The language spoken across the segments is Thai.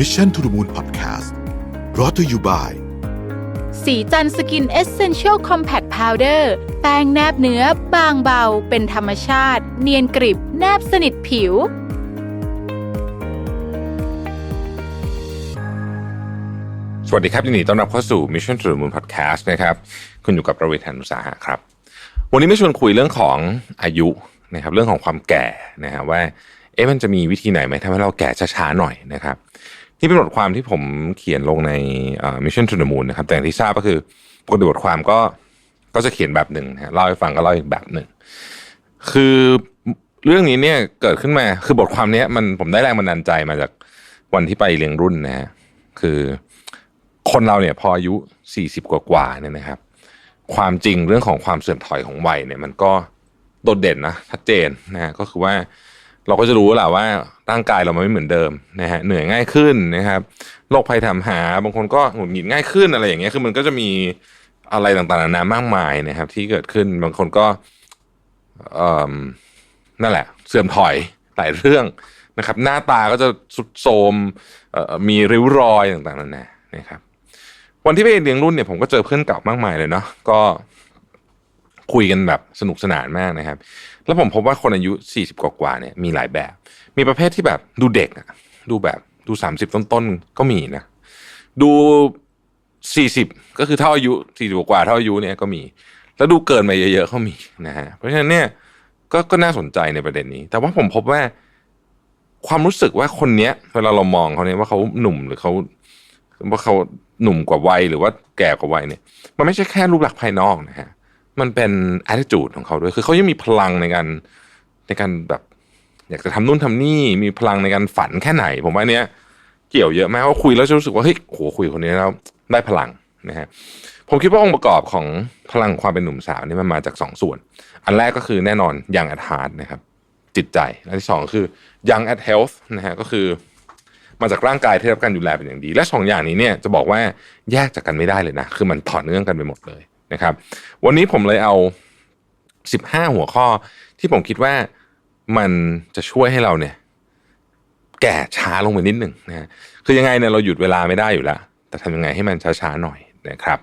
Mission to the Moon Podcast brought to you by สีจันสกินเอเซนเชียลคอมแพคพาวเดอร์แป้งแนบเนื้อบางเบา เป็นธรรมชาติ เนียนกริบ แนบสนิทผิว สวัสดีครับยินดีต้อนรับเข้าสู่ Mission to the Moon Podcast นะครับ คุณอยู่กับประเวทานุสาหะครับ วันนี้ไม่ชวนคุยเรื่องของอายุนะครับ เรื่องของความแก่นะฮะว่า เอ๊ะมันจะมีวิธีไหนไหมทำให้เราแก่ช้าๆหน่อยนะครับ ที่เป็นบทความที่ผมเขียนลงในเอ่อ Mission to the Moon นะครับ แต่ที่ทราบก็คือปกติบทความก็ก็จะเขียนแบบหนึ่งนะฮะเล่าให้ฟังก็เล่าอีกแบบหนึ่ง คือเรื่องนี้เนี่ยเกิดขึ้นมาคือบทความนี้มันผมได้แรงบันดาลใจมาจากวันที่ไปเลี้ยงรุ่นนะฮะคือคนเราเนี่ยพออายุ40กว่ากว่าๆเนี่ยนะครับ ความจริงเรื่องของความเสื่อมถอยของวัยเนี่ย มันก็โดดเด่นนะชัดเจนนะฮะก็คือว่าเราก็จะรู้แหละว่า ร่างกายเรามันไม่เหมือนเดิมนะฮะเหนื่อยง่ายขึ้นนะครับโรคภัยถามหา บางคนก็หงุดหงิดง่ายขึ้นอะไรอย่างเงี้ยคือมันก็จะมีอะไรต่างๆนานามากมายนะครับ ที่เกิดขึ้นบางคนก็นั่นแหละ เสื่อมถอยหลายเรื่องนะครับ หน้าตาก็จะสุดโทรมมีริ้วรอยต่างๆนานานะครับ วันที่ไปเลี้ยงรุ่นเนี่ยผมก็เจอเพื่อนเก่ามากมายเลยเนาะก็ คุยกันแบบสนุกสนานมากนะครับ แล้วผมพบว่าคนอายุ 40 กว่าๆเนี่ยมีหลายแบบ มีประเภทที่แบบดูเด็กอะดูแบบดู 30 ต้นๆก็มีนะ ดู 40 ก็คือเท่าอายุ 40 กว่าเท่าอายุเนี่ยก็มี แล้วดูเกินมาเยอะๆก็มีนะฮะเพราะฉะนั้นเนี่ยก็ก็น่าสนใจในประเด็นนี้ แต่ว่าผมพบว่าความรู้สึกว่าคนเนี้ยเวลาเรามองเขาเนี่ยว่าเขาหนุ่มหรือเขาว่าเขาหนุ่มกว่าวัยหรือว่าแก่กว่าวัยเนี่ย มันไม่ใช่แค่รูปลักษณ์ภายนอกนะฮะ มันเป็น attitude ของเขาด้วย คือเขายังมีพลังในการในการแบบอยากจะทำนู่นทำนี่มีพลังในการฝันแค่ไหน ผมว่าเนี้ยเกี่ยวเยอะมากว่าคุยแล้วจะรู้สึกว่าเฮ้ยโหคุยคนนี้แล้วได้พลังนะฮะผมคิดว่าองค์ประกอบของพลังความเป็นหนุ่มสาวนี่มันมาจากสองส่วน อันแรกก็คือแน่นอน young at heart นะครับจิตใจอันที่สองคือ young at health นะฮะก็คือ มาจากร่างกายที่รับการดูแลเป็นอย่างดี และสองอย่างนี้เนี่ยจะบอกว่าแยกจากกันไม่ได้เลยนะ คือมันต่อเนื่องกันไปหมดเลย นะครับ วันนี้ผมเลยเอา 15 หัวข้อที่ผมคิดว่ามันจะช่วยให้เราเนี่ย แก่ช้าลงไปนิดหนึ่งนะคือยังไงเนี่ยเราหยุดเวลาไม่ได้อยู่แล้ว แต่ทำยังไงให้มันช้าๆหน่อยนะครับ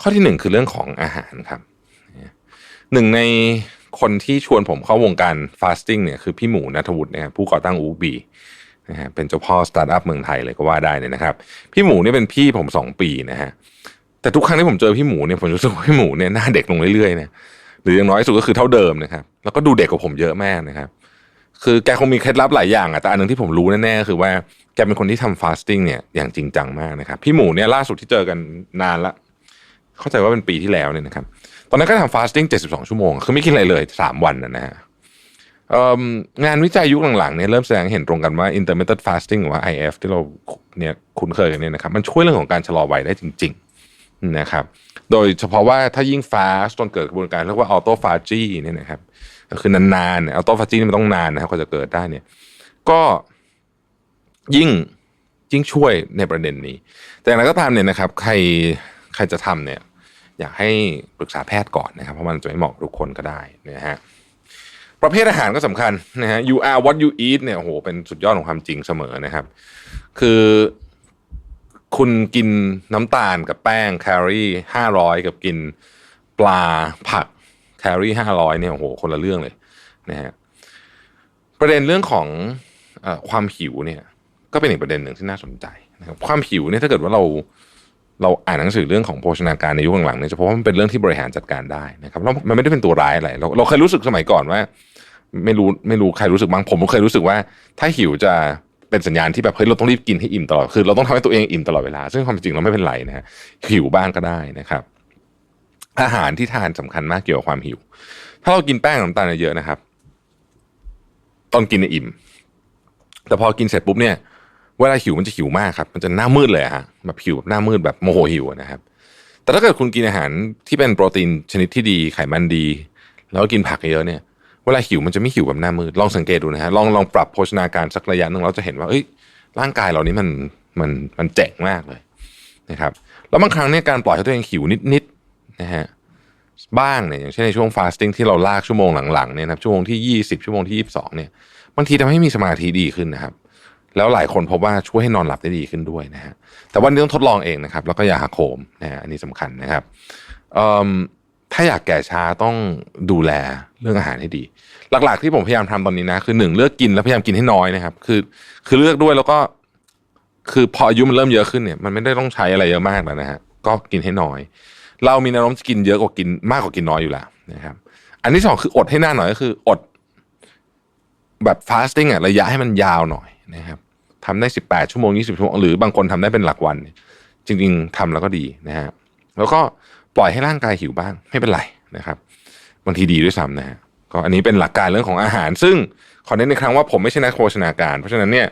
ข้อที่หนึ่งคือเรื่องของอาหารครับหนึ่งในคนที่ชวนผมเข้าวงการฟาสติ้งเนี่ยคือพี่หมูนัทวุฒินะครับผู้ก่อตั้งอูบีนะฮะเป็นเจ้าพ่อสตาร์ทอัพเมืองไทยเลยก็ว่าได้เนี่ยนะครับ พี่หมูเนี่ยเป็นพี่ผมสองปีนะฮะ แต่ทุกครั้งที่ผมเจอพี่หมูเนี่ยผมรู้สึกว่าพี่หมูเนี่ยหน้าเด็กลงเรื่อยๆเนี่ยหรืออย่างน้อยสุดก็คือเท่าเดิมนะครับ แล้วก็ดูเด็กกว่าผมเยอะมากนะครับ คือแกคงมีเคล็ดลับหลายอย่างอะแต่อันหนึงที่ผมรู้แน่ๆคือว่าแกเป็นคนที่ทำฟาสติ้งเนี่ยอย่างจริงจังมากนะครับ พี่หมูเนี่ยล่าสุดที่เจอกันนานละเข้าใจว่าเป็นปีที่แล้วเนี่ยนะครับ ตอนนั้นก็ทำฟาสติ้ง72 ชั่วโมง คือไม่กินอะไรเลย 3 วันนะฮะงานวิจัยยุคหลังๆเนี่ยเริ่มแสดงเห็นตรงกันว่า intermittent fasting หรือว่า IF ที่เราเนี่ยคุ้นเคยกันเนี่ยนะครับมันช่วยเรื่องของการชะลอวัยได้จริง นะครับโดยเฉพาะว่าถ้ายิ่งฟาสจนเกิดกระบวนการเรียกว่าออโตฟาจีเนี่ยนะครับก็คือนานๆออโตฟาจีนี่มันต้องนานนะครับก็จะเกิดได้เนี่ยก็ยิ่งยิ่งช่วยในประเด็นนี้ แต่อย่างไรก็ตามเนี่ยนะครับ ใครใครจะทำเนี่ย อยากให้ปรึกษาแพทย์ก่อนนะครับ เพราะมันจะไม่เหมาะกับทุกคนก็ได้นะฮะประเภทอาหารก็สำคัญนะฮะ you are what you eat เนี่ยโหเป็นสุดยอดของความจริงเสมอนะครับ คือ คุณกินน้ำตาลกับแป้งแคลอรี่ห้าร้อยกับกินปลาผักแคลอรี่ห้าร้อยเนี่ยโอ้โหคนละเรื่องเลยนะฮะประเด็นเรื่องของอความหิวเนี่ย ก็เป็นอีกประเด็นหนึ่งที่น่าสนใจนะครับความหิวเนี่ยถ้าเกิดว่าเราเราอ่านหนังสือเรื่องของโภชนาการในยุคหลังๆเนี่ยจะพบว่ามันเป็นเรื่องที่บริหารจัดการได้นะครับแล้วมันไม่ได้เป็นตัวร้ายอะไรเราเราเคยรู้สึกสมัยก่อนว่า ไม่รู้ไม่รู้ใครรู้สึกบ้างผมเคยรู้สึกว่า ถ้าหิวจะ เป็นสัญญาณที่แบบเฮ้ยเราต้องรีบกินให้อิ่มตลอดคือเราต้องทำให้ตัวเองอิ่มตลอดเวลา ซึ่งความจริงเราไม่เป็นไรนะฮะหิวบ้างก็ได้นะครับ อาหารที่ทานสำคัญมากเกี่ยวกับความหิว ถ้าเรากินแป้งน้ำตาลเยอะนะครับ ตอนกินเนี่ยอิ่ม แต่พอกินเสร็จปุ๊บเนี่ย เวลาหิวมันจะหิวมากครับ มันจะหน้ามืดเลยฮะแบบหิวแบบหน้ามืดแบบโมโหหิวนะครับ แต่ถ้าเกิดคุณกินอาหารที่เป็นโปรตีนชนิดที่ดีไขมันดี แล้วก็กินผักเยอะเนี่ย เวลาหิวมันจะไม่หิวแบบหน้ามืดลองสังเกตดูนะฮะลองลองปรับโภชนาการสักระยะหนึ่งเราจะเห็นว่าเอ้ยร่างกายเรานี้มันมันมันเจ๋งมากเลยนะครับแล้วบางครั้งเนี่ยการปล่อยให้ตัวเองหิวนิดๆนะฮะบ้างเนี่ยอย่างเช่นในช่วงฟาสติ้งที่เราลากชั่วโมงหลังๆเนี่ยนะครับชั่วโมงที่ 20 ชั่วโมงที่ 22เนี่ยบางทีทำให้มีสมาธิดีขึ้นนะครับ แล้วหลายคนพบว่าช่วยให้นอนหลับได้ดีขึ้นด้วยนะฮะแต่วันนี้ต้องทดลองเองนะครับ แล้วก็อย่าหักโหมนะฮะอันนี้สำคัญนะครับอ ถ้าอยากแก่ช้าต้องดูแลเรื่องอาหารให้ดี หลักๆ ที่ผมพยายามทำตอนนี้นะ คือหนึ่งเลือกกินแล้วพยายามกินให้น้อยนะครับ คือ คือเลือกด้วยแล้วก็ คือพออายุมันเริ่มเยอะขึ้นเนี่ย มันไม่ได้ต้องใช้อะไรเยอะมากแล้วนะฮะก็กินให้น้อย เรามีแนวโน้มจะกินเยอะกว่ากินมากกว่ากินน้อยอยู่แล้วนะครับ อันที่สองคืออดให้นาหน่อยก็คืออดแบบฟาสติ้งอะระยะให้มันยาวหน่อยนะครับทำได้สิบแปดชั่วโมงยี่สิบชั่วโมงหรือบางคนทำได้เป็นหลักวัน จริง ๆทำแล้วก็ดีนะฮะแล้วก็ ปล่อยให้ร่างกายหิวบ้างไม่เป็นไรนะครับ บางทีดีด้วยซ้ำนะฮะก็อันนี้เป็นหลักการเรื่องของอาหาร ซึ่งขอเน้นในครั้งว่าผมไม่ใช่นักโภชนาการ เพราะฉะนั้นเนี่ย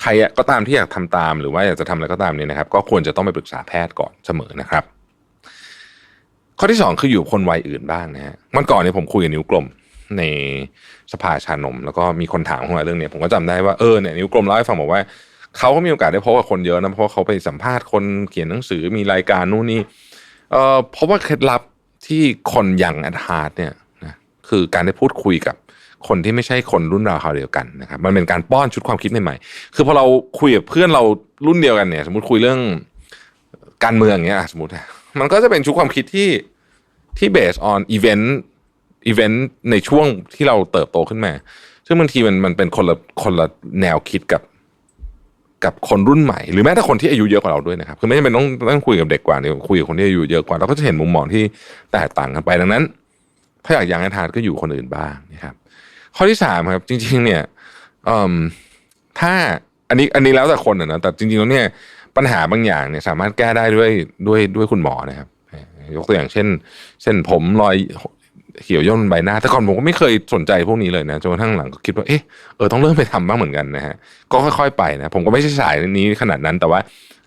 ใครก็ตามที่อยากทำตามหรือว่าอยากจะทำอะไรก็ตามเนี่ยนะครับ ก็ควรจะต้องไปปรึกษาแพทย์ก่อนเสมอนะครับ ข้อที่สองคืออยู่คนวัยอื่นบ้างนะฮะมื่อก่อนเนี่ยผมคุยกับนิ้วกลมในสภาชานม แล้วก็มีคนถามเข้ามาเรื่องเนี้ยผมก็จำได้ว่าเออเนี่ยนิ้วกลมเล่าให้ฟังบอกว่าเขาก็มีโอกาสได้พบกับคนเยอะนะเพราะเขาไปสัมภาษณ์คนเขียนหนังสือมีรายการนู่นนี่ เอ่อเพราะว่าเคล็ดลับที่คนยังแอดฮาร์ดเนี่ยนะคือการได้พูดคุยกับคนที่ไม่ใช่คนรุ่นราวคราวเดียวกันนะครับมันเป็นการป้อนชุดความคิดใหม่ๆคือพอเราคุยกับเพื่อนเรารุ่นเดียวกันเนี่ย สมมติคุยเรื่องการเมืองเงี้ยสมมติมันก็จะเป็นชุดความคิดที่ที่ based on event อีเวนต์ในช่วงที่เราเติบโตขึ้นมา ซึ่งบางทีมันมันเป็นคนละคนละแนวคิดกับ กับคนรุ่นใหม่ หรือแม้แต่คนที่อายุเยอะกว่าเราด้วยนะครับคือไม่จำเป็นต้องต้องคุยกับเด็กกว่าเนี่ยคุยกับคนที่อายุเยอะกว่าเราก็จะเห็นมุมมองที่แตกต่างกันไปดังนั้น ถ้าอยากยังให้ทานก็อยู่คนอื่นบ้างนะครับ ข้อที่สามครับ จริง ๆ เนี่ยถ้าอันนี้อันนี้แล้วแต่คนนะนะแต่จริงๆแล้วเนี่ยปัญหาบางอย่างเนี่ยสามารถแก้ได้ด้วยด้วยด้วยคุณหมอนะครับยกตัวอย่างเช่นเส้นผมรอย เหี่ยวย่นใบหน้า แต่ก่อนผมก็ไม่เคยสนใจพวกนี้เลยนะจนกระทั่งหลังก็คิดว่าเออเออต้องเริ่มไปทำบ้างเหมือนกันนะฮะก็ค่อยๆไปนะผมก็ไม่ใช่สายนี้ขนาดนั้นแต่ว่า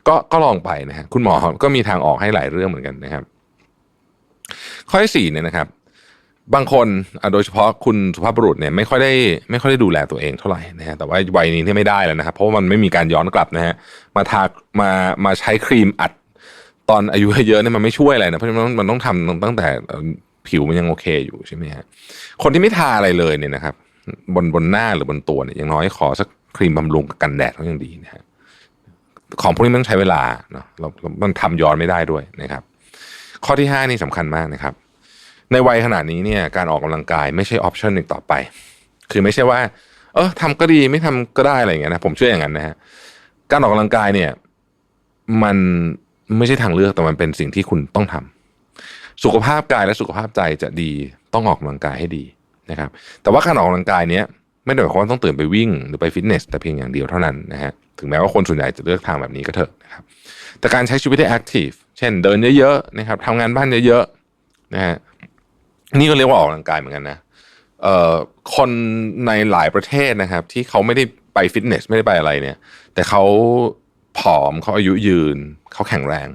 ก็ก็ลองไปนะฮะคุณหมอก็มีทางออกให้หลายเรื่องเหมือนกันนะครับ ข้อที่สี่เนี่ยนะครับ บางคนโดยเฉพาะคุณสุภาพบุรุษเนี่ยไม่ค่อยได้ไม่ค่อยได้ดูแลตัวเองเท่าไหร่นะฮะแต่ว่าวัยนี้ที่ไม่ได้แล้วนะครับ เพราะว่ามันไม่มีการย้อนกลับนะฮะมาทามามาใช้ครีมอัดตอนอายุเยอะๆเนี่ยมันไม่ช่วยอะไรนะเพราะฉะนั้นมันต้องทำตั้งแต่ ผิวมันยังโอเคอยู่ใช่ไหมฮะคนที่ไม่ทาอะไรเลยเนี่ยนะครับ บนบนหน้าหรือบนตัวเนี่ยย่างน้อยขอสักครีมบำรุงกันแดดก็ยังดีนะฮะของพวกนี้มันต้องใช้เวลาเนาะเรามันทำย้อนไม่ได้ด้วยนะครับ ข้อที่ห้านี่สำคัญมากนะครับ ในวัยขนาดนี้เนี่ยการออกกำลังกายไม่ใช่ออปชันหนึ่งต่อไป คือไม่ใช่ว่า เออทำก็ดีไม่ทำก็ได้อะไรอย่างเงี้ยนะผมเชื่ออย่างนั้นนะฮะการออกกำลังกายเนี่ย มันไม่ใช่ทางเลือกแต่มันเป็นสิ่งที่คุณต้องทำ สุขภาพกายและสุขภาพใจจะดีต้องออกกำลังกายให้ดีนะครับ แต่ว่าการออกกำลังกายเนี้ยไม่ได้หมายความว่าต้องตื่นไปวิ่งหรือไปฟิตเนสแต่เพียงอย่างเดียวเท่านั้นนะฮะถึงแม้ว่าคนส่วนใหญ่จะเลือกทางแบบนี้ก็เถอะนะครับแต่การใช้ชีวิตให้แอคทีฟเช่นเดินเยอะๆนะครับทำงานบ้านเยอะๆนะฮะนี่ก็เรียกว่าออกกำลังกายเหมือนกันนะเอ่อคนในหลายประเทศนะครับ ที่เขาไม่ได้ไปฟิตเนสไม่ได้ไปอะไรเนี่ย แต่เขาผอมเขาอายุยืนเขาแข็งแรง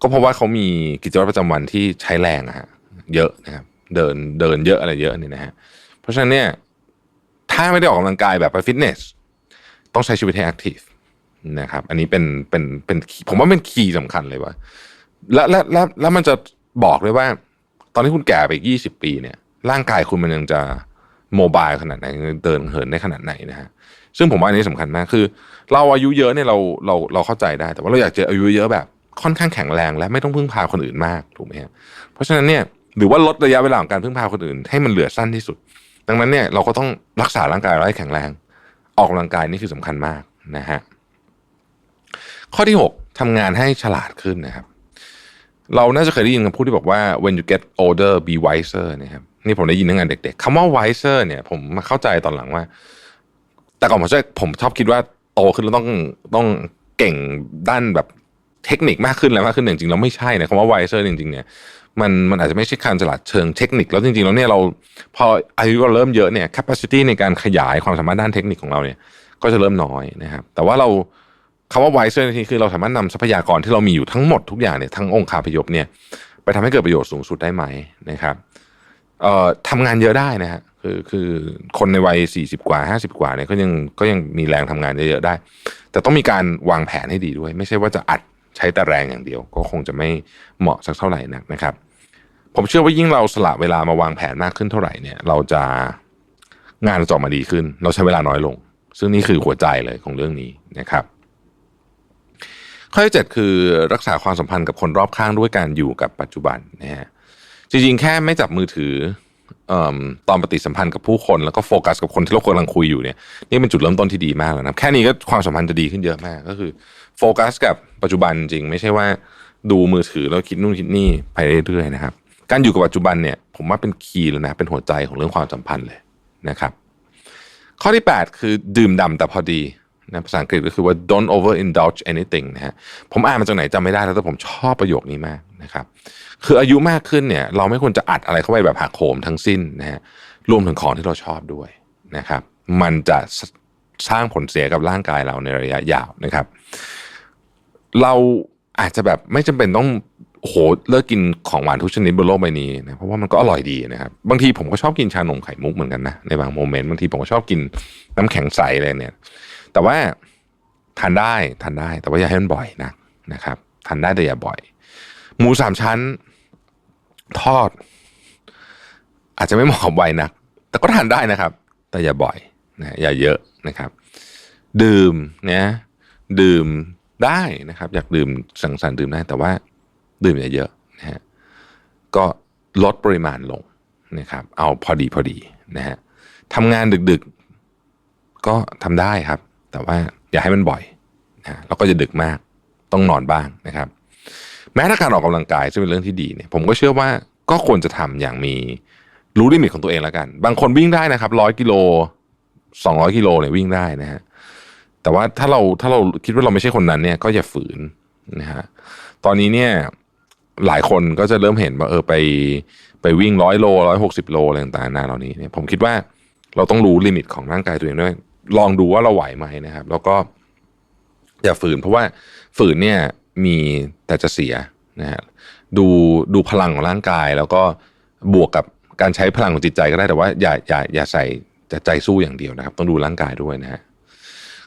ก็เพราะว่าเขามีกิจวัตรประจำวันที่ใช้แรงอะฮะเยอะนะครับ เดินเดินเยอะอะไรเยอะนี่นะฮะเพราะฉะนั้นเนี่ยถ้าไม่ได้ออกกำลังกายแบบไปฟิตเนสต้องใช้ชีวิตให้แอคทีฟนะครับ อันนี้เป็นเป็นเป็นผมว่าเป็นคีย์สำคัญเลยว่า และและและแล้วมันจะบอกเลยว่า ตอนที่คุณแก่ไปยี่สิบปีเนี่ย ร่างกายคุณมันยังจะโมบายขนาดไหนเดินเหินได้ขนาดไหนนะฮะซึ่งผมว่าอันนี้สำคัญมากคือ เราอายุเยอะเนี่ยเราเราเราเข้าใจได้ แต่ว่าเราอยากเจออายุเยอะแบบ ค่อนข้างแข็งแรงและไม่ต้องพึ่งพาคนอื่นมากถูกไหมฮะเพราะฉะนั้นเนี่ยหรือว่าลดระยะเวลาของการพึ่งพาคนอื่น ให้มันเหลือสั้นที่สุด ดังนั้นเนี่ยเราก็ต้องรักษาร่างกายเราให้แข็งแรง ออกกำลังกายนี่คือสำคัญมากนะฮะข้อที่หกทำงานให้ฉลาดขึ้นนะครับ เราน่าจะเคยได้ยินคำพูดที่บอกว่า when you get older be wiser นะครับนี่ผมได้ยินตั้งแต่เด็กๆคำว่า wiser เนี่ยผมมาเข้าใจตอนหลังว่า แต่ก่อนผมชอบผมชอบคิดว่าโตขึ้นแล้วต้องต้องเก่งด้านแบบ เทคนิคมากขึ้นแล้วมากขึ้นแต่จริงๆแล้วไม่ใช่นะคำว่า wiser จริงๆเนี่ยมันมันอาจจะไม่ใช่การฉลาดเชิงเทคนิคแล้วจริงๆแล้วเนี่ยเราพออายุเราเริ่มเยอะเนี่ย capacity ในการขยายความสามารถด้านเทคนิคของเราเนี่ย ก็จะเริ่มน้อยนะครับ แต่ว่าเราคำว่า wiser นี่คือเราสามารถนำทรัพยากรที่เรามีอยู่ทั้งหมดทุกอย่างเนี่ยทั้งองค์คาพยพเนี่ย ไปทำให้เกิดประโยชน์สูงสุดได้ไหมนะครับเอ่อทำงานเยอะได้นะฮะคือคือคนในวัยสี่สิบกว่าห้าสิบกว่าเนี่ยก็ยังก็ยังมีแรงทำงานเยอะๆได้ แต่ต้องมีการวางแผนให้ดีด้วย ไม่ใช่ว่าจะอัด ใช้แต่แรงอย่างเดียว ก็คงจะไม่เหมาะสักเท่าไหร่นักนะครับ ผมเชื่อว่ายิ่งเราสละเวลามาวางแผนมากขึ้นเท่าไหร่เนี่ย เราจะงานเราจะออกมาดีขึ้น เราใช้เวลาน้อยลง ซึ่งนี่คือหัวใจเลยของเรื่องนี้นะครับ ข้อที่เจ็ดคือรักษาความสัมพันธ์กับคนรอบข้างด้วยการอยู่กับปัจจุบันนะฮะจริงๆ แค่ไม่จับมือถืออตอนปฏิสัมพันธ์กับผู้คนแล้วก็โฟกัสกับคนที่เรากำลังคุยอยู่เนี่ยนี่เป็นจุดเริ่มต้นที่ดีมากแล้วนะแค่นี้ก็ความสัมพันธ์จะดีขึ้นเยอะมากก็คือ โฟกัสกับปัจจุบันจริง ไม่ใช่ว่าดูมือถือแล้วคิดนู่นคิดนี่ไปเรื่อยๆนะครับ การอยู่กับปัจจุบันเนี่ย ผมว่าเป็นคีย์เลยนะเป็นหัวใจของเรื่องความสัมพันธ์เลยนะครับ ข้อที่ 8 คือดื่มด่ำแต่พอดีนะภาษาอังกฤษก็คือว่า don't over indulge anything นะฮะผมอ่านมาจากไหนจำไม่ได้แล้วแต่ผมชอบประโยคนี้มากนะครับ คืออายุมากขึ้นเนี่ย เราไม่ควรจะอัดอะไรเข้าไปแบบหักโหมทั้งสิ้นนะฮะรวมถึงของที่เราชอบด้วยนะครับ มันจะสร้างผลเสียกับร่างกายเราในระยะยาวนะครับ เราอาจจะแบบไม่จำเป็นต้องโหเลิกกินของหวานทุกชนิดบนโลกใบนี้นะเพราะว่ามันก็อร่อยดีนะครับบางทีผมก็ชอบกินชานมไข่มุกเหมือนกันนะในบางโมเมนต์บางทีผมก็ชอบกินน้ำแข็งใสอะไรเนี่ย แต่ว่าทานได้ทานได้ แต่ว่าอย่าให้มันบ่อยนะนะครับทานได้แต่อย่าบ่อย หมูสามชั้น ทอด อาจจะไม่เหมาะกับวัยนักแต่ก็ทานได้นะครับ แต่อย่าบ่อยนะอย่าเยอะนะครับ ดื่มเนี่ยดื่ม ได้นะครับ อยากดื่มสังสรรค์ดื่มได้ แต่ว่าดื่มอย่าเยอะนะฮะก็ลดปริมาณลงนะครับ เอาพอดีพอดีนะฮะทำงานดึกๆ ก็ทำได้ครับ แต่ว่าอย่าให้มันบ่อยนะแล้วก็จะดึกมากต้องนอนบ้างนะครับ แม้ถ้าการออกกำลังกายจะเป็นเรื่องที่ดีเนี่ย ผมก็เชื่อว่าก็ควรจะทำอย่างมีรู้ลิมิตของตัวเองแล้วกัน บางคนวิ่งได้นะครับร้อยกิโลสองร้อยกิโลเนี่ยวิ่งได้นะฮะ แต่ว่าถ้าเราถ้าเราคิดว่าเราไม่ใช่คนนั้นเนี่ยก็อย่าฝืนนะฮะตอนนี้เนี่ยหลายคนก็จะเริ่มเห็นว่าเออไปไปวิ่งร้อยโลร้อยหกสิบโลอะไรต่างๆนานาเหล่านี้เนี่ยผมคิดว่าเราต้องรู้ลิมิตของร่างกายตัวเองด้วย ลองดูว่าเราไหวไหมนะครับ แล้วก็อย่าฝืน เพราะว่าฝืนเนี่ยมีแต่จะเสียนะฮะดูดูพลังของร่างกาย แล้วก็บวกกับการใช้พลังของจิตใจก็ได้แต่ว่าอย่าอย่าอย่าใส่ใจสู้อย่างเดียวนะครับ ต้องดูร่างกายด้วยนะฮะ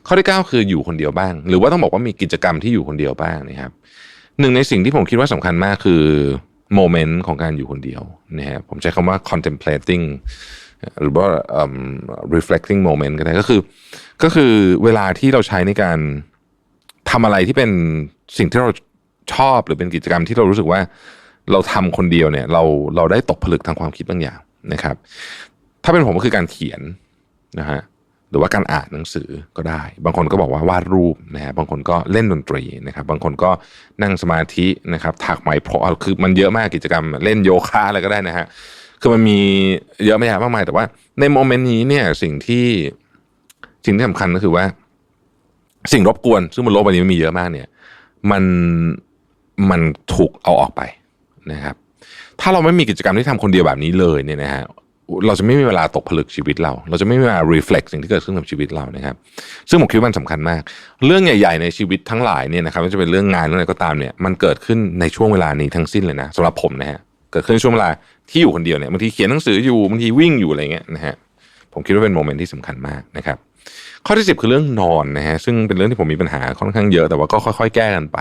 ข้อที่ 9 คืออยู่คนเดียวบ้าง หรือว่าต้องบอกว่ามีกิจกรรมที่อยู่คนเดียวบ้างนะครับหนึ่งในสิ่งที่ผมคิดว่าสำคัญมากคือโมเมนต์ของการอยู่คนเดียวนะฮะผมใช้คำว่า contemplating หรือว่า um, reflecting moment ก็ได้ก็คือ ก็คือเวลาที่เราใช้ในการทำอะไรที่เป็นสิ่งที่เราชอบหรือเป็นกิจกรรมที่เรารู้สึกว่าเราทำคนเดียวเนี่ย เราเราได้ตกผลึกทางความคิดบางอย่างนะครับ ถ้าเป็นผมก็คือการเขียนนะฮะ หรือว่าการอ่านหนังสือก็ได้ บางคนก็บอกว่าวาดรูปนะฮะบางคนก็เล่นดนตรีนะครับบางคนก็นั่งสมาธินะครับถักไหมพรมคือมันเยอะมากกิจกรรมเล่นโยคะอะไรก็ได้นะฮะคือมันมีเยอะไม่ยากมากมาย แต่ว่าในโมเมนต์นี้เนี่ยสิ่งที่สิ่งที่สำคัญก็คือว่า สิ่งรบกวน ซึ่งบนโลกใบนี้มันมีเยอะมากเนี่ย มันมันถูกเอาออกไปนะครับ ถ้าเราไม่มีกิจกรรมที่ทำคนเดียวแบบนี้เลยเนี่ยนะฮะ เราจะไม่มีเวลาตกผลึกชีวิตเรา เราจะไม่มีเวลา reflect สิ่งที่เกิดขึ้นกับชีวิตเรานะครับ ซึ่งผมคิดว่ามันสำคัญมาก เรื่องใหญ่ๆในชีวิตทั้งหลายเนี่ยนะครับไม่ว่าจะเป็นเรื่องงานเรื่องอะไรก็ตามเนี่ยมันเกิดขึ้นในช่วงเวลานี้ทั้งสิ้นเลยนะสำหรับผมนะฮะเกิดขึ้นช่วงเวลาที่อยู่คนเดียวเนี่ยบางทีเขียนหนังสืออยู่บางทีวิ่งอยู่อะไรเงี้ยนะฮะผมคิดว่าเป็นโมเมนต์ที่สำคัญมากนะครับ ข้อที่สิบคือเรื่องนอนนะฮะซึ่งเป็นเรื่องที่ผมมีปัญหาค่อนข้างเยอะแต่ว่าก็ค่อย ๆ แก้กันไป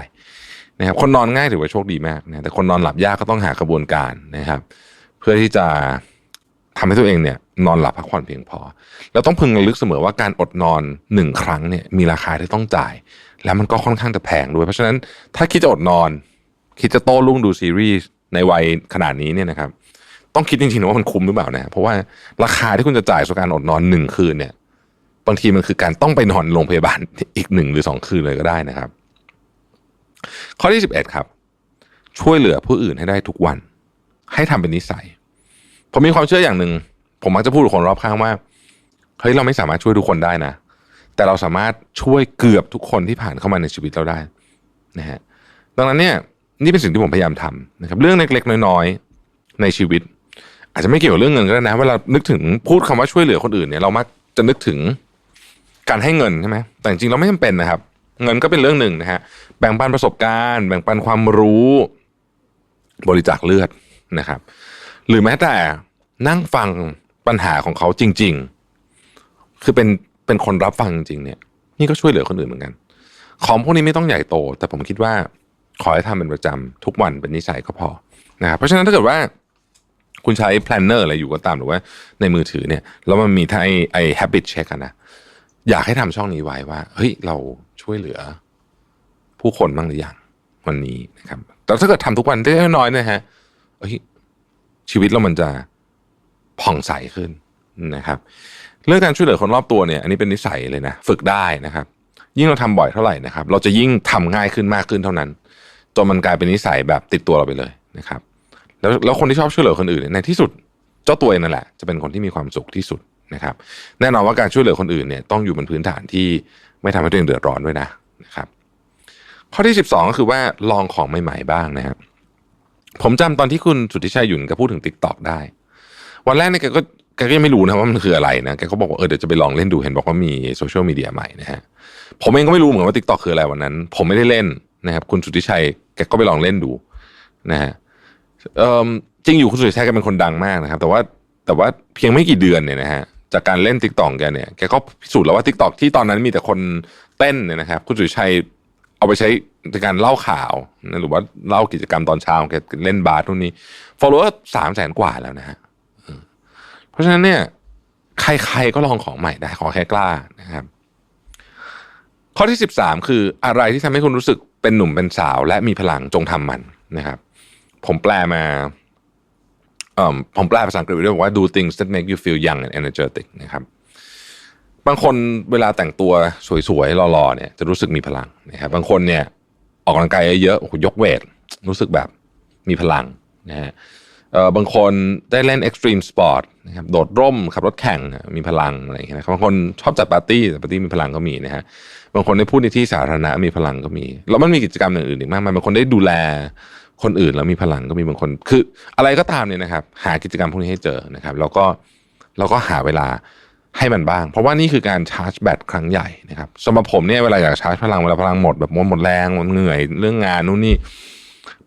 นะครับ คนนอนง่ายถือว่าโชคดีมากนะแต่คนนอนหลับยากก็ต้องหากระบวนการนะครับ เพื่อที่จะ ทำให้ตัวเองเนี่ยนอนหลับพักผ่อนเพียงพอ แล้วต้องพึงระลึกเสมอว่าการอดนอนหนึ่งครั้งเนี่ยมีราคาที่ต้องจ่าย แล้วมันก็ค่อนข้างจะแพงด้วย เพราะฉะนั้นถ้าคิดจะอดนอน คิดจะโต้รุ่งดูซีรีส์ในวัยขนาดนี้เนี่ยนะครับ ต้องคิดจริงๆนะว่ามันคุ้มหรือเปล่านะเพราะว่าราคาที่คุณจะจ่ายสำหรับการอดนอนหนึ่งคืนเนี่ยบางทีมันคือการต้องไปนอนโรงพยาบาลอีกหนึ่งหรือสองคืนเลยก็ได้นะครับ ข้อที่สิบเอ็ดครับ ช่วยเหลือผู้อื่นให้ได้ทุกวัน ให้ทำเป็นนิสัย ผมมีความเชื่ออย่างหนึ่งผมมักจะพูดกับคนรอบข้างว่าเฮ้ยเราไม่สามารถช่วยทุกคนได้นะ แต่เราสามารถช่วยเกือบทุกคนที่ผ่านเข้ามาในชีวิตเราได้นะฮะดังนั้นเนี่ยนี่เป็นสิ่งที่ผมพยายามทำนะครับ เรื่องเล็กๆ น้อยๆในชีวิต อาจจะไม่เกี่ยวกับเรื่องเงินก็ได้นะเวลานึกถึงพูดคำว่าช่วยเหลือคนอื่นเนี่ยเรามักจะนึกถึงการให้เงินใช่ไหมแต่จริงๆเราไม่จำเป็นนะครับ เงินก็เป็นเรื่องหนึ่งนะฮะแบ่งปันประสบการณ์ แบ่งปันความรู้ บริจาคเลือดนะครับ หรือแม้แต่นั่งฟังปัญหาของเขาจริง ๆ คือเป็นเป็นคนรับฟังจริงๆเนี่ย นี่ก็ช่วยเหลือคนอื่นเหมือนกัน ของพวกนี้ไม่ต้องใหญ่โต แต่ผมคิดว่าขอให้ทำเป็นประจำทุกวันเป็นนิสัยก็พอนะครับเพราะฉะนั้นถ้าเกิดว่าคุณใช้ planner อะไรอยู่ก็ตามหรือว่าในมือถือเนี่ยแล้วมันมีทั้งไอ้ไอ้ habit check นะอยากให้ทำช่องนี้ไว้ว่าเฮ้ยเราช่วยเหลือ ผู้คนบ้างหรือยังวันนี้นะครับแต่ถ้าเกิดทำทุกวันได้น้อยๆนะฮะเฮ้ย ชีวิตเรามันจะผ่องใสขึ้นนะครับ เรื่องการช่วยเหลือคนรอบตัวเนี่ย อันนี้เป็นนิสัยเลยนะฝึกได้นะครับ ยิ่งเราทำบ่อยเท่าไหร่นะครับ เราจะยิ่งทำง่ายขึ้นมากขึ้นเท่านั้นจนมันกลายเป็นนิสัยแบบติดตัวเราไปเลยนะครับ แล้วแล้วคนที่ชอบช่วยเหลือคนอื่นเนี่ยในที่สุดเจ้าตัวเองนั่นแหละ จะเป็นคนที่มีความสุขที่สุดนะครับ แน่นอนว่าการช่วยเหลือคนอื่นเนี่ยต้องอยู่บนพื้นฐานที่ไม่ทำให้ตัวเองเดือดร้อนด้วยนะนะครับ ข้อที่ 12 ก็คือว่าลองของใหม่ๆบ้างนะครับ ผมจำตอนที่คุณสุทธิชัยหยุ่นก็พูดถึง t ิ k t o k ได้ วันแรกเนี่ยแกก็แกก็ยังไม่รู้นะว่ามันคืออะไรนะแกก็บอกว่าเออเดี๋ยวจะไปลองเล่นดูเห็นบอกว่ามีโซเชียลมีเดียใหม่นะฮะผมเองก็ไม่รู้เหมือนว่า t ิ k t o k คืออะไรวันนั้น ผมไม่ได้เล่นนะครับคุณสุทธิชัยแกก็ไปลองเล่นดูนะฮะจริงอยู่คุณสุทธิชัยแกเป็นคนดังมากนะครับ แต่ว่าแต่ว่าเพียงไม่กี่เดือนเนี่ยนะฮะจากการเล่น t ิ k t o k แกเนี่ยแกก็พิสูจน์แล้วว่า t ิ k t o k ที่ตอนนั้นมีแต่คนเต้นเนี่ยนะครับคุณสุทธิชัย เอาไปใช้ในการเล่าข่าวนะหรือว่าเล่ากิจกรรมตอนเช้าแกเล่นบาสทุกนี้ follower สามแสนกว่าแล้วนะฮะเพราะฉะนั้นเนี่ย ใครๆก็ลองของใหม่ได้ขอแค่กล้านะครับ ข้อที่สิบสามคืออะไรที่ทำให้คุณรู้สึกเป็นหนุ่มเป็นสาว และมีพลังจงทำมันนะครับ ผมแปลมาผมแปลภาษาอังกฤษไว้ด้วยบอกว่า do things that make you feel young and energetic นะครับ บางคนเวลาแต่งตัวสวยๆหล่อๆเนี่ยจะรู้สึกมีพลังนะครับบางคนเนี่ยออกกำลังกายเยอะๆยกเวท รู้สึกแบบมีพลังนะฮะบางคนได้เล่นเอ็กซ์ตรีมสปอร์ตนะครับโดดร่มขับรถแข่งมีพลังอะไรอย่างเงี้ยนะครับบางคนชอบจัดปาร์ตี้ปาร์ตี้มีพลังก็มีนะฮะบางคนได้พูดในที่สาธารณะมีพลังก็มีแล้วมันมีกิจกรรมอย่างอื่นอีกมากมายบางคนได้ดูแลคนอื่นแล้วมีพลังก็มีบางคน คืออะไรก็ตามเนี่ยนะครับ หากิจกรรมพวกนี้ให้เจอนะครับ แล้วก็แล้วก็หาเวลา ให้มันบ้าง เพราะว่านี่คือการชาร์จแบตครั้งใหญ่นะครับสำหรับผมเนี่ยเวลาอยากชาร์จพลังเวลาพลังหมดแบบหมดหมดแรงหมดเหนื่อยเรื่องงานนู่นนี่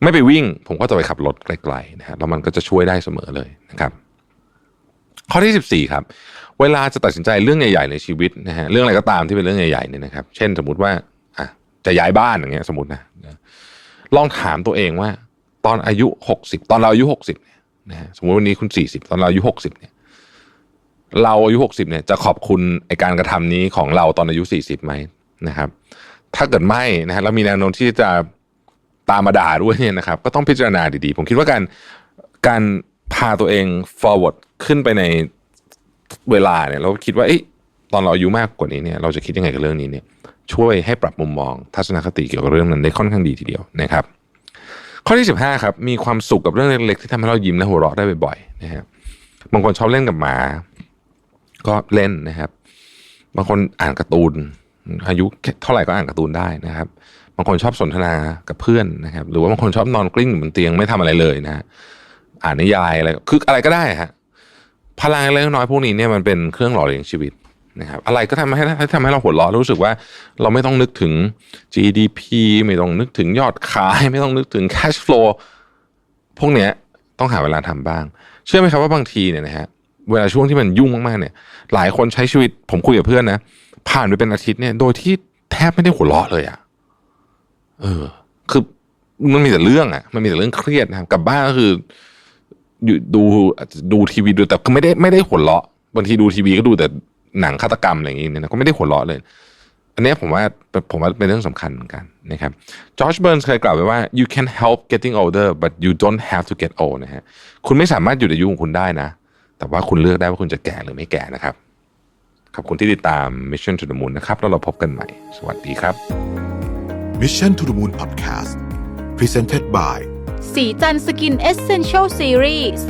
ไม่ไปวิ่ง ผมก็จะไปขับรถไกลๆนะฮะแล้วมันก็จะช่วยได้เสมอเลยนะครับ ข้อที่ 14 ครับ เวลาจะตัดสินใจเรื่องใหญ่ๆในชีวิตนะฮะเรื่องอะไรก็ตามที่เป็นเรื่องใหญ่ๆเนี่ยนะครับ เช่นสมมติว่าอะจะย้ายบ้านอย่างเงี้ยสมมตินะลองถามตัวเองว่า ตอนอายุ 60 ตอนเราอายุ 60เนี่ยนะฮะสมมติวันนี้คุณ 40 ตอนเราอายุ 60เนี่ย เราอายุ60เนี่ยจะขอบคุณไอการกระทำนี้ของเราตอนอายุ40ไหมนะครับ ถ้าเกิดไม่นะฮะแล้วมีแนวโน้มที่จะตามมาด่าด้วยเนี่ยนะครับ ก็ต้องพิจารณาดีๆ ผมคิดว่าการการพาตัวเอง forward ขึ้นไปในเวลาเนี่ยเราคิดว่าอตอนเราอายุมากกว่านี้เนี่ยเราจะคิดยังไงกับเรื่องนี้เนี่ยช่วยให้ปรับมุมมองทัศนคติเกี่ยวกับเรื่องนั้นได้ค่อนข้างดีทีเดียวนะครับ ข้อที่ 15ครับมีความสุขกับเรื่องเล็กๆที่ทำให้เรายิ้มและหัวเราะได้บ่อยๆนะครับบางคนชอบเล่นกับหมา ก็เล่นนะครับ บางคนอ่านการ์ตูน อายุเท่าไหร่ก็อ่านการ์ตูนได้นะครับ บางคนชอบสนทนากับเพื่อนนะครับ หรือว่าบางคนชอบนอนกลิ้งอยู่บนเตียงไม่ทำอะไรเลยนะฮะอ่านนิยายอะไรคืออะไรก็ได้ฮะพลังเล็กน้อยพวกนี้เนี่ยมันเป็นเครื่องหล่อเลี้ยงชีวิตนะครับอะไรก็ทำให้ให้ทำให้เราหัวเราะรู้สึกว่าเราไม่ต้องนึกถึง GDP ไม่ต้องนึกถึงยอดขาย ไม่ต้องนึกถึง cash flow พวกเนี้ยต้องหาเวลาทำบ้าง เชื่อไหมครับว่าบางทีเนี่ยนะฮะ เวลาช่วงที่มันยุ่งมากๆเนี่ย หลายคนใช้ชีวิตผมคุยกับเพื่อนนะผ่านไปเป็นอาทิตย์เนี่ย โดยที่แทบไม่ได้หัวเราะเลยอะ่ะเออ คือมันมีแต่เรื่องอะ่ะ มันมีแต่เรื่องเครียดนะครับกลับบ้านก็คืออยู่ดูดูทีวีดูแต่ก็ไม่ได้ไม่ได้หัวเราะบางทีดูทีวีก็ดูแต่หนังฆาตกรรมอะไรอย่างเงี้ยนะก็ไม่ได้หัวเราะเลย อันนี้ผมว่าผมว่าเป็นเรื่องสำคัญเหมือนกันนะครับจอร์จเบิร์นเคยกล่าวไว้ว่า you can help getting older but you don't have to get old นะฮะคุณไม่สามารถหยุดอายุของคุณได้นะ แต่ว่าคุณเลือกได้ว่าคุณจะแก่หรือไม่แก่นะครับ ขอบคุณที่ติดตาม Mission to the Moon นะครับ แล้วเราพบกันใหม่ สวัสดีครับ Mission to the Moon Podcast Presented by สีจันสกินเอเซนเช l ลซีรีส์